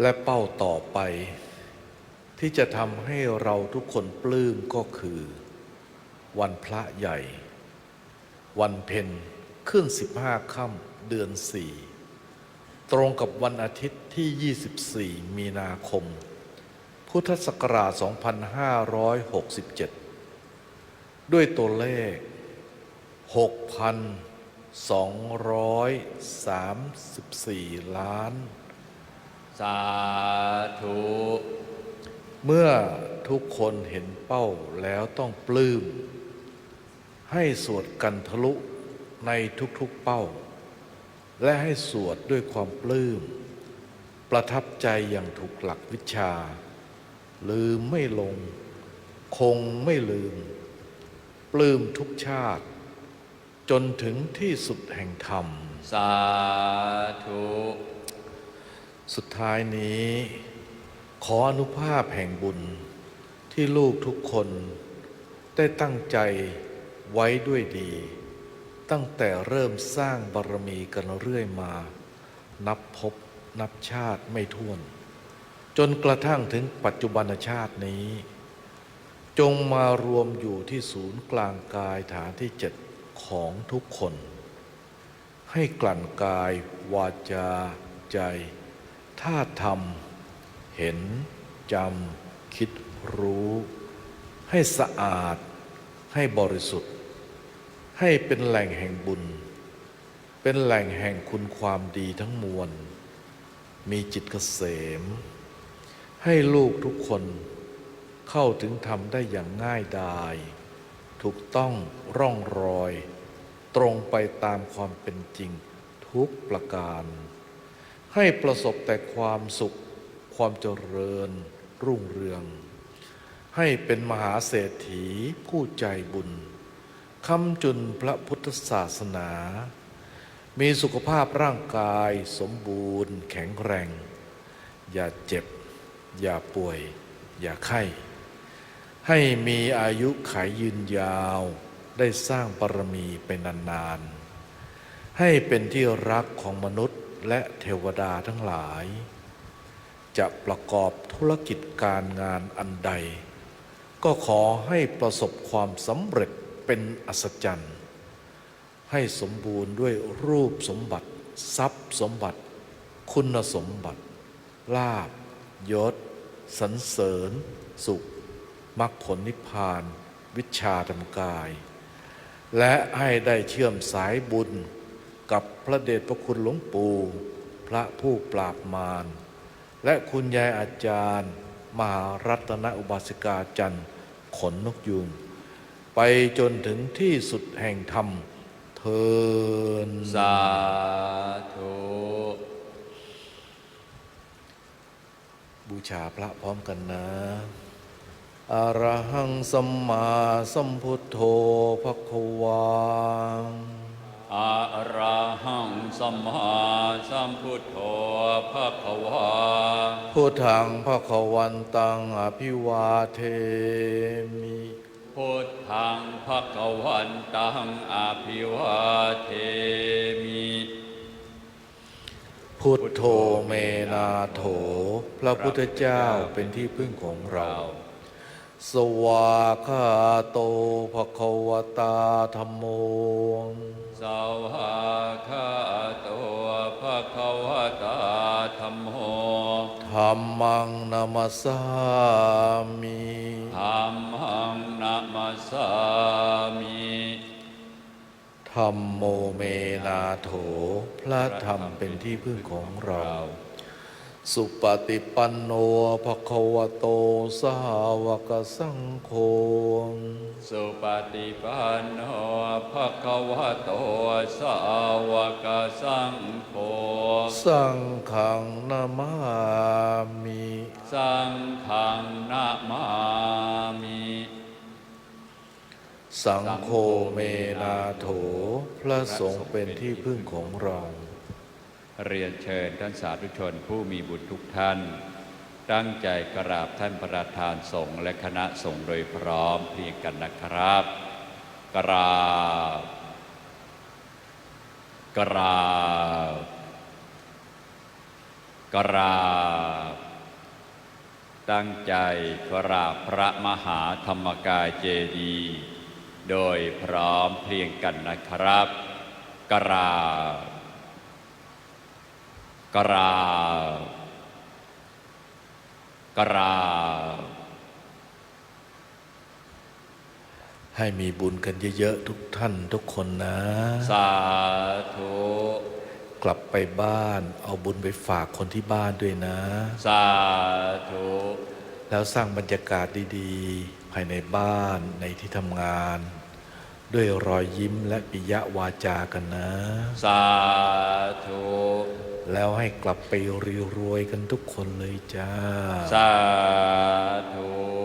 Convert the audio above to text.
และเป้าต่อไป ที่จะทำให้เราทุกคนปลื้มก็คือ วันพระใหญ่ วันเพ็ญขึ้นสิบห้าค่ำเดือนสี่ตรงกับวันอาทิตย์ที่ 24 มีนาคม พุทธศักราช 2567 ด้วยตัวเลข 6,234 ล้าน สาธุ เมื่อทุกคนเห็นเป้าแล้วต้องปลื้ม ให้สวดกันทะลุในทุกๆเป้า และให้สวดด้วยความปลื้ม ประทับใจอย่างถูกหลักวิชา ลืมไม่ลง คงไม่ลืม ปลื้มทุกชาติ จนถึงที่สุดแห่งธรรม สาธุ สุดท้ายนี้ ขออนุภาพแห่งบุญที่ลูกทุกคนได้ตั้งใจไว้ด้วยดี ตั้งแต่เริ่มสร้างบารมีกันเรื่อยมา นับพบนับชาติไม่ท้วน จนกระทั่งถึงปัจจุบันชาตินี้ จงมารวมอยู่ที่ศูนย์กลางกายฐานที่เจ็ดของทุกคน ให้กลั่นกายวาจาใจ ถ้าทำเห็นจำคิดรู้ ให้สะอาด ให้บริสุทธิ์ ให้เป็นแหล่งแห่งบุญ เป็นแหล่งแห่งคุณความดีทั้งมวล มีจิตเกษม ให้ลูกทุกคนเข้าถึงธรรมได้อย่างง่ายดาย ถูกต้องร่องรอย ตรงไปตามความเป็นจริงทุกประการ ให้ประสบแต่ความสุข ความเจริญ รุ่งเรือง ให้เป็นมหาเศรษฐีผู้ใจบุญคำจุนพระพุทธศาสนา มีสุขภาพร่างกายสมบูรณ์ แข็งแรง อย่าเจ็บ อย่าป่วย อย่าไข้ ให้มีอายุขายยืนยาวได้สร้างบารมีไปนานๆ ให้เป็นที่รักของมนุษย์ และเทวดาทั้งหลาย จะประกอบธุรกิจการงานอันใด ก็ขอให้ประสบความสำเร็จเป็นอัศจรรย์ ให้สมบูรณ์ด้วยรูปสมบัติ ทรัพย์สมบัติ คุณสมบัติ ลาบยศสรรเสริญ สุขมรรคผลนิพพาน วิชาธรรมกาย และให้ได้เชื่อมสายบุญ กับพระเดชพระคุณหลวงปู่ พระผู้ปราบมาร และคุณยายอาจารย์ มหารัตนอุบาสิกาจันทร์ขนนกยูงไปจนถึงที่สุดแห่งธรรมเทินสาธุบูชาพระพร้อมกันนะอะระหังสัมมาสัมพุทโธภควา อะระหังสัมมาสัมพุทโธภะคะวาพุทธังภวันตังอภิวาเทมิพุทธังภะคะวันตังอภิวาเทมิพุทโธเมนาโถ พระพุทธเจ้าเป็นที่พึ่งของเรา สวากขาโตภควตาธรรมโม สวากขาโตภะคะวะตาธัมโมธรรมังนามัสสามิธัมมังนะมัสสามิธรรมโมเมนาโถ พระธรรมเป็นที่พึ่งของเรา สุปฏิปันโนภควโตสาวกสังโฆ สุปฏิปันโนภะคะวะโตสาวกสังโฆ สังฆังนามามิ สังฆังนะมามิ สังโฆเมนาโถ พระสงฆ์เป็นที่พึ่งของเรา เรียนเชิญท่านสาธุชนผู้มีบุญทุกท่าน ตั้งใจกราบท่านประธานสงฆ์และคณะสงฆ์โดยพร้อมเพรียงกันนะครับ กราบ กราบ กราบ ตั้งใจกราบพระมหาธรรมกายเจดีย์โดยพร้อมเพรียงกันนะครับ กราบ กราบกราบให้มีบุญกันเยอะๆทุกท่านทุกคนนะ สาธุกลับไปบ้าน เอาบุญไปฝากคนที่บ้านด้วยนะ สาธุแล้วสร้างบรรยากาศดีๆ ภายในบ้านในที่ทำงาน ด้วยรอยยิ้มและปิยวาจากันนะ สาธุแล้วให้ กลับไปรวยๆกันทุกคนเลยจ้า สาธุ